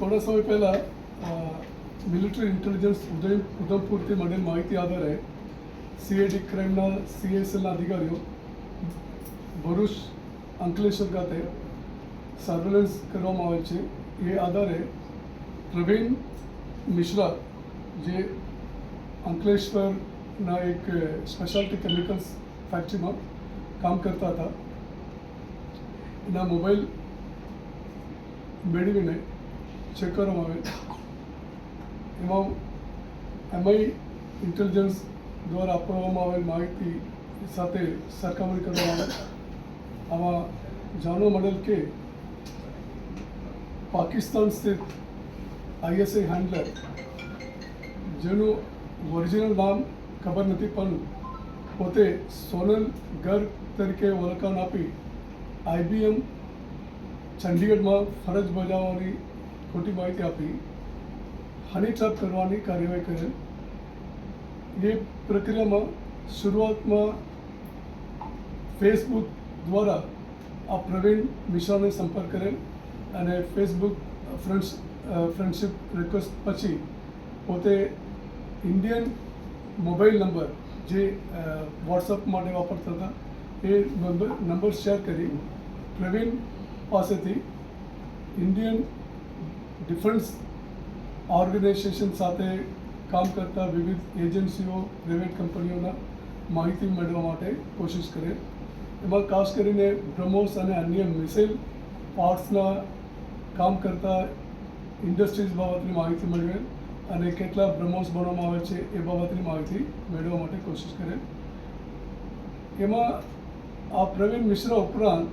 થોડા સમય પહેલાં મિલિટરી ઇન્ટેલિજન્સ ઉદય, ઉધમપુરથી મળેલ માહિતી આધારે સીએડી ક્રાઇમના સીએસએલના અધિકારીઓ, ભરૂચ અંકલેશ્વર ખાતે સર્વેલન્સ કરવામાં આવે છે. એ આધારે પ્રવીણ મિશ્રા, જે અંકલેશ્વરના એક સ્પેશિયાલિટી કેમિકલ્સ ફેક્ટરીમાં કામ કરતા હતા, એના મોબાઈલ મેળવીને ચેક કરવામાં આવે એમાં એમઆઈ ઇન્ટેલિજન્સ દ્વારા આપવામાં આવેલ માહિતી સાથે સરખામણી કરવામાં આવે. આમાં જાણવા મળેલ કે પાકિસ્તાન સ્થિત આઈએસઆઈ હેન્ડલર જેનું ઓરિજિનલ નામ ખબર નથી, પણ પોતે સોનલ ગર્ગ તરીકે ઓળખાણ આપી આઈબીએમ ચંડીગઢમાં ફરજ બજાવવાની ખોટી માહિતી આપી, હની ટ્રેપ કરવાની કાર્યવાહી કરેલ. એ પ્રક્રિયામાં શરૂઆતમાં ફેસબુક દ્વારા આ પ્રવીણ મિશ્રાને સંપર્ક કરેલ અને ફેસબુક ફ્રેન્ડ્સ ફ્રેન્ડશિપ રિક્વેસ્ટ પછી પોતે ઇન્ડિયન મોબાઈલ નંબર જે વોટ્સઅપ માટે વાપરતા હતા, એ નંબર નંબર શેર કરી પ્રવીણ પાસેથી ઇન્ડિયન ડિફેન્સ ઓર્ગેનાઇઝેશન સાથે કામ કરતા વિવિધ એજન્સીઓ પ્રાઇવેટ કંપનીઓના માહિતી મેળવવા માટે કોશિશ કરે. એમાં ખાસ કરીને બ્રહ્મોસ અને અન્ય મિસાઇલ પાર્ટ્સના કામ કરતા ઇન્ડસ્ટ્રીઝ બાબતની માહિતી મેળવે અને કેટલા બ્રહ્મોસ બનાવવામાં આવે છે એ બાબતની માહિતી મેળવવા માટે કોશિશ કરે. એમાં આ પ્રવીણ મિશ્રા ઉપરાંત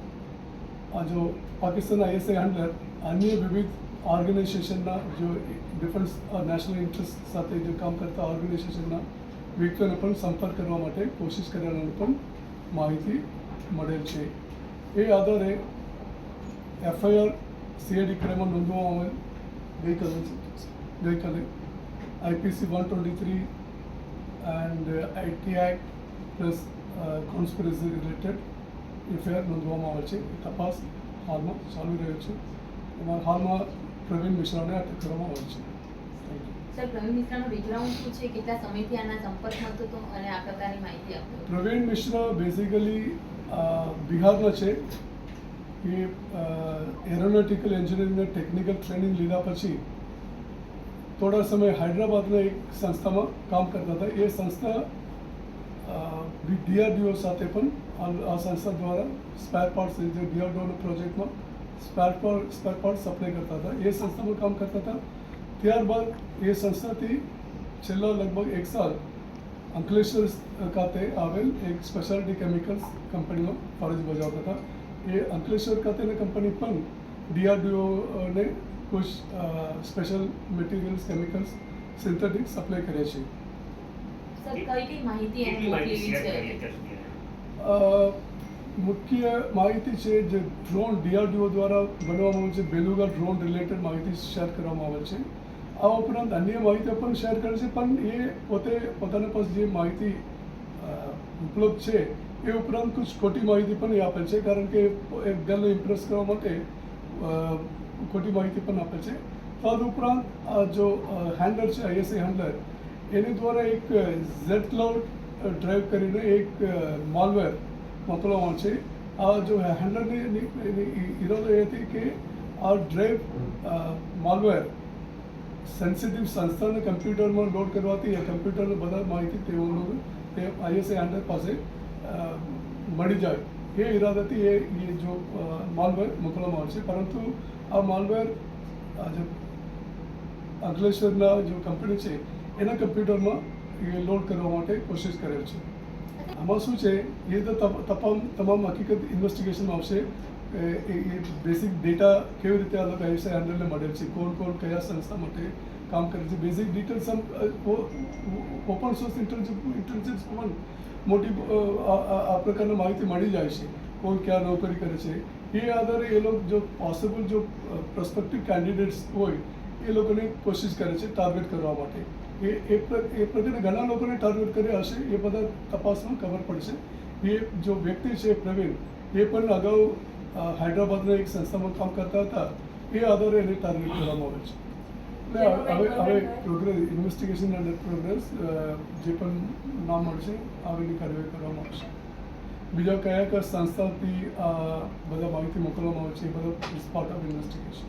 આ જો પાકિસ્તાનના આઈએસઆઈ હેન્ડલર અન્ય વિવિધ ઓર્ગેનાઇઝેશનના જો ડિફરન્સ નેશનલ ઇન્ટરેસ્ટ સાથે જે કામ કરતા ઓર્ગેનાઇઝેશનના વ્યક્તિઓને પણ સંપર્ક કરવા માટે કોશિશ કરેલાની પણ માહિતી મળેલ છે. એ આધારે એફઆઈઆર, સીઆઈડી ક્રાઇમમાં નોંધવામાં આવેલ ગઈકાલે ગઈકાલે IPC one twenty three and IT act plus conspiracy related FIR નોંધવામાં આવે છે. તપાસ હાલમાં ચાલુ રહ્યો છે. એમાં હાલમાં પ્રવીણ મિશ્રાને અટક કરવામાં આવે છે? પ્રવીણ મિશ્રા બેઝિકલી બિહારના છે. એ એરોનોટિકલ એન્જિનિયરિંગના ટેકનિકલ ટ્રેનિંગ લીધા પછી થોડા સમય હૈદરાબાદના એક સંસ્થામાં કામ કરતા હતા. એ સંસ્થા ડીઆરડીઓ સાથે પણ આ- સંસ્થા દ્વારા સ્પેર પાર્ટ્સ ડીઆરડીઓના પ્રોજેક્ટમાં spare part spare part supply કરતા હતા એ સંસ્થામાં કામ કરતા હતા ત્યારબાદ એ સંસ્થાથી છેલ્લા લગભગ એક સાલ અંકલેશ્વર ખાતે આવેલ એક સ્પેશિયાલિટી કેમિકલ્સ કંપનીમાં ફરજ બજાવતા હતા એ અંકલેશ્વર ખાતેની કંપની પણ ડીઆરડીઓને કુછ special materials chemicals synthetic supply કરે છે સર કઈ કઈ માહિતી મોકલેલી છે મુખ્ય માહિતી છે જે ડ્રોન ડીઆરડીઓ દ્વારા બનાવવામાં આવે છે, બેલુગા ડ્રોન રિલેટેડ માહિતી શેર કરવામાં આવે છે. આ ઉપરાંત અન્ય માહિતી પણ શેર કરે છે, પણ એ પોતે પોતાના પાસે જે માહિતી ઉપલબ્ધ છે, એ ઉપરાંત કુછ ખોટી માહિતી પણ એ આપે છે, કારણ કે એક ગર્લને ઇમ્પ્રેસ કરવા માટે ખોટી માહિતી પણ આપે છે. તદ ઉપરાંત આ જો હેન્ડલર છે આઈએસઆઈ હેન્ડલર એની દ્વારા એક ઝેડ ક્લાઉડ ડ્રાઈવ કરીને એક માલવેર મોકલવામાં છે. આ જો એની ઈરાદો એ હતી કે આ ડ્રાઈવ માલવેર સેન્સિટિવ સંસ્થાને કમ્પ્યુટરમાં લોડ કરવાથી એ કમ્પ્યુટરની બધા માહિતી તેઓ તે આઈએસઆઈ હેન્ડલર પાસે મળી જાય. એ ઈરાદાથી એ જો માલવેર મોકલવામાં આવે છે. પરંતુ આ માલવેર જે અંકલેશ્વરના જો કંપની છે, એના કમ્પ્યુટરમાં એ લોડ કરવા માટે કોશિશ કરેલ છે. આમાં શું છે? એ તો તમામ તમામ હકીકત ઇન્વેસ્ટિગેશનમાં આવશે. એ બેઝિક ડેટા કેવી રીતે અલગ આયુષ્ય હેન્ડલને મળેલ છે? કોણ કોણ, કયા સંસ્થા માટે કામ કરે છે? Basic details open source intelligence પણ મોટી આ આ- આ પ્રકારની માહિતી મળી જાય છે. કોણ ક્યાં નોકરી કરે છે? એ આધારે એ લોકો જો પોસિબલ જો પ્રોસ્પેક્ટિવ કેન્ડિડેટ્સ હોય, એ લોકોને કોશિશ કરે છે ટાર્ગેટ કરવા માટે. એ એ પ્ર- ઘણા લોકોને ટાર્ગેટ કર્યા હશે એ બધા તપાસમાં ખબર પડશે. એ જો વ્યક્તિ છે પ્રવીણ એ પણ અગાઉ હૈદરાબાદના એક સંસ્થામાં કામ કરતા હતા. એ આધારે એને ટાર્ગેટ કરવામાં આવે છે. એટલે હવે હવે પ્રોગ્રેસ ઇન્વેસ્ટિગેશન અંડર પ્રોગ્રેસ જે પણ નામ મળશે આવેલી કાર્યવાહી કરવામાં આવશે. બીજા કયા કયા સંસ્થાથી આ બધા માહિતી મોકલવામાં આવે છે એ બધા ઇઝ પાર્ટ ઓફ ઇન્વેસ્ટિગેશન